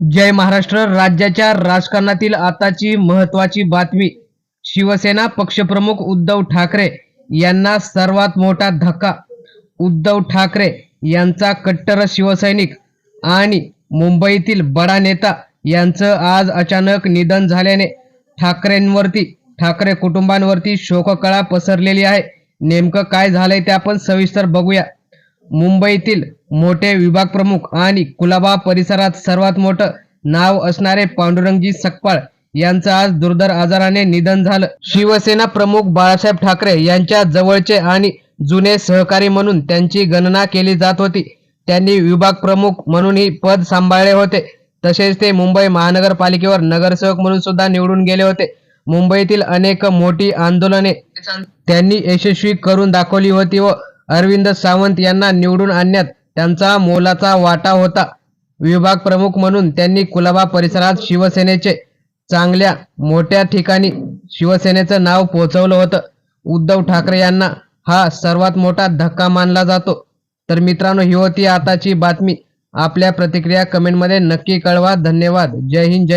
जय महाराष्ट्र. राज्याच्या राजकारणातील आताची महत्वाची बातमी शिवसेना पक्षप्रमुख उद्धव ठाकरे यांना सर्वात मोठा धक्का. उद्धव ठाकरे यांचा कट्टर शिवसैनिक आणि मुंबईतील बडा नेता यांचं आज अचानक निधन झाल्याने ठाकरेंवरती ठाकरे कुटुंबांवरती शोककळा पसरलेली आहे. नेमकं काय झालंय ते आपण सविस्तर बघूया. मुंबईतील मोठे विभाग प्रमुख आणि कुलाबा परिसरात सर्वात मोठं नाव असणारे पांडुरंगजी सकपाळ यांचं आज दुर्धर आजाराने निधन झालं. शिवसेना प्रमुख बाळासाहेब ठाकरे यांच्या जवळचे आणि जुने सहकारी म्हणून त्यांची गणना केली जात होती. त्यांनी विभाग प्रमुख म्हणूनही पद सांभाळले होते. तसेच ते मुंबई महानगरपालिकेवर नगरसेवक म्हणून सुद्धा निवडून गेले होते. मुंबईतील अनेक मोठी आंदोलने त्यांनी यशस्वी करून दाखवली होती व अरविंद सावंत यांना निवडून आणण्यात त्यांचा मोलाचा वाटा होता. विभाग प्रमुख म्हणून त्यांनी कुलाबा परिसरात शिवसेनेचे चांगल्या मोठ्या ठिकाणी शिवसेनेचं नाव पोहोचवलं होतं. उद्धव ठाकरे यांना हा सर्वात मोठा धक्का मानला जातो. तर मित्रांनो ही होती आताची बातमी. आपल्या प्रतिक्रिया कमेंटमध्ये नक्की कळवा. धन्यवाद. जय हिंद जय